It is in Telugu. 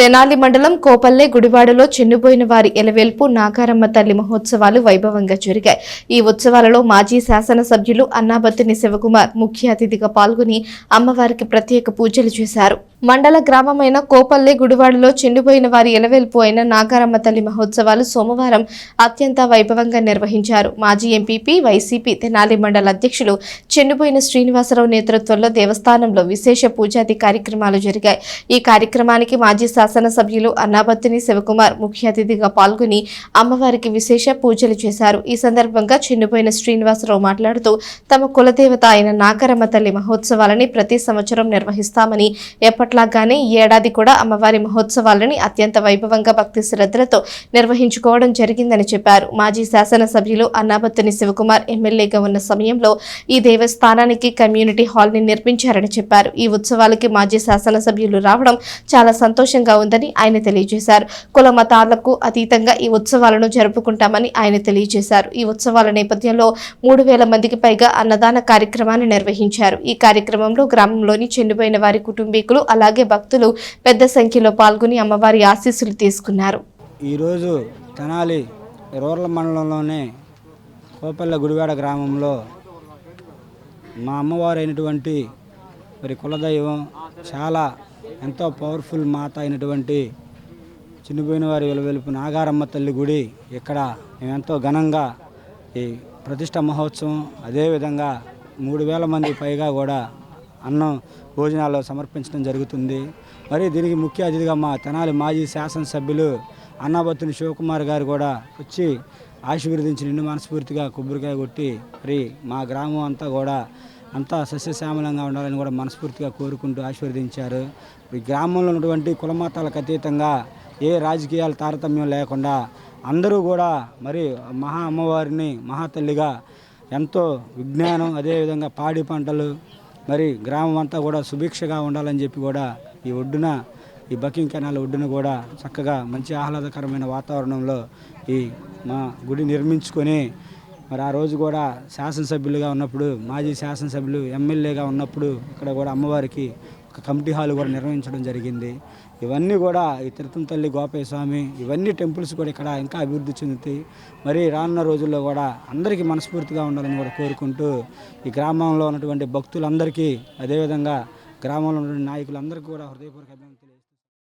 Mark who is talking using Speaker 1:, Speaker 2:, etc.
Speaker 1: తెనాలి మండలం కోపల్లె గుడివాడలో చిన్నుపోయిన వారి ఎలవేల్పు నాగారమ్మ తల్లి మహోత్సవాలు వైభవంగా జరిగాయి. ఈ ఉత్సవాలలో మాజీ శాసనసభ్యులు అన్నాబత్తిని శివకుమార్ ముఖ్య అతిథిగా పాల్గొని అమ్మవారికి ప్రత్యేక పూజలు చేశారు. మండల గ్రామమైన కోపల్లి గుడివాడలో చెండిపోయిన వారి ఎలవెల్పు అయిన నాగారమ్మ తల్లి మహోత్సవాలు సోమవారం అత్యంత వైభవంగా నిర్వహించారు. మాజీ ఎంపీపీ వైసీపీ తెనాలి మండల అధ్యక్షులు చెండిపోయిన శ్రీనివాసరావు నేతృత్వంలో దేవస్థానంలో విశేష పూజాది కార్యక్రమాలు జరిగాయి. ఈ కార్యక్రమానికి మాజీ శాసనసభ్యులు అన్నాబత్తిని శివకుమార్ ముఖ్య అతిథిగా పాల్గొని అమ్మవారికి విశేష పూజలు చేశారు. ఈ సందర్భంగా చెండిపోయిన శ్రీనివాసరావు మాట్లాడుతూ తమ కులదేవత అయిన నాగరమ్మ తల్లి మహోత్సవాలని ప్రతి సంవత్సరం నిర్వహిస్తామని ఎప్పట్లాగానే ఈ ఏడాది కూడా అమ్మవారి మహోత్సవాలని అత్యంత వైభవంగా భక్తి శ్రద్ధలతో నిర్వహించుకోవడం జరిగిందని చెప్పారు. మాజీ శాసనసభ్యులు అన్నాబత్తుని శివకుమార్ ఎమ్మెల్యేగా ఉన్న సమయంలో ఈ దేవస్థానానికి కమ్యూనిటీ హాల్ని నిర్మించారని చెప్పారు. ఈ ఉత్సవాలకి మాజీ శాసనసభ్యులు రావడం చాలా సంతోషంగా ఉందని ఆయన తెలియజేశారు. కుల మతాలకు అతీతంగా ఈ ఉత్సవాలను జరుపుకుంటామని ఆయన తెలియజేశారు. ఈ ఉత్సవాల నేపథ్యంలో మూడు వేల మందికి పైగా అన్నదాన కార్యక్రమాన్ని నిర్వహించారు. ఈ కార్యక్రమంలో గ్రామంలోని చెండిపోయిన వారి కుటుంబీకులు అలాగే భక్తులు పెద్ద సంఖ్యలో పాల్గొని అమ్మవారి ఆశీస్సులు తీసుకున్నారు.
Speaker 2: ఈరోజు తెనాలి రూరల్ మండలంలోనే కోపల్ల గుడివాడ గ్రామంలో మా అమ్మవారు అయినటువంటి మరి కులదైవం చాలా ఎంతో పవర్ఫుల్ మాత అయినటువంటి చిన్నపోయిన వారి వెలువెలుపు నాగారమ్మ తల్లి గుడి ఇక్కడ మేము ఎంతో ఘనంగా ఈ ప్రతిష్ట మహోత్సవం అదేవిధంగా మూడు వేల మంది పైగా కూడా అన్నం భోజనాలు సమర్పించడం జరుగుతుంది. మరి దీనికి ముఖ్య అతిథిగా మా తెనాలి మాజీ శాసనసభ్యులు అన్నాబత్తుని శివకుమార్ గారు కూడా వచ్చి ఆశీర్వదించి నిన్ను మనస్ఫూర్తిగా కొబ్బరికాయ కొట్టి మరి మా గ్రామం అంతా కూడా అంతా సస్యశ్యామలంగా ఉండాలని కూడా మనస్ఫూర్తిగా కోరుకుంటూ ఆశీర్వదించారు. ఈ గ్రామంలో ఉన్నటువంటి కులమతాలకు అతీతంగా ఏ రాజకీయాల తారతమ్యం లేకుండా అందరూ కూడా మరి మహా అమ్మవారిని మహాతల్లిగా ఎంతో విజ్ఞానం అదేవిధంగా పాడి పంటలు మరి గ్రామం అంతా కూడా సుభిక్షగా ఉండాలని చెప్పి కూడా ఈ ఒడ్డున ఈ బకింగ్ కెనాల్ ఒడ్డున కూడా చక్కగా మంచి ఆహ్లాదకరమైన వాతావరణంలో ఈ మా గుడి నిర్మించుకొని మరి ఆ రోజు కూడా శాసనసభ్యులుగా ఉన్నప్పుడు మాజీ శాసనసభ్యులు ఎమ్మెల్యేగా ఉన్నప్పుడు ఇక్కడ కూడా అమ్మవారికి కమిటీ హాల్ కూడా నిర్వహించడం జరిగింది. ఇవన్నీ కూడా ఈ తిరుతం తల్లి గోపయ్య స్వామి ఇవన్నీ టెంపుల్స్ కూడా ఇక్కడ ఇంకా అభివృద్ధి చెందుతాయి. మరి రానున్న రోజుల్లో కూడా అందరికీ మనస్ఫూర్తిగా ఉండాలని కూడా కోరుకుంటూ ఈ గ్రామంలో ఉన్నటువంటి భక్తులందరికీ అదేవిధంగా గ్రామంలో ఉన్నటువంటి నాయకులందరికీ కూడా హృదయపూర్వక అభినందనలు.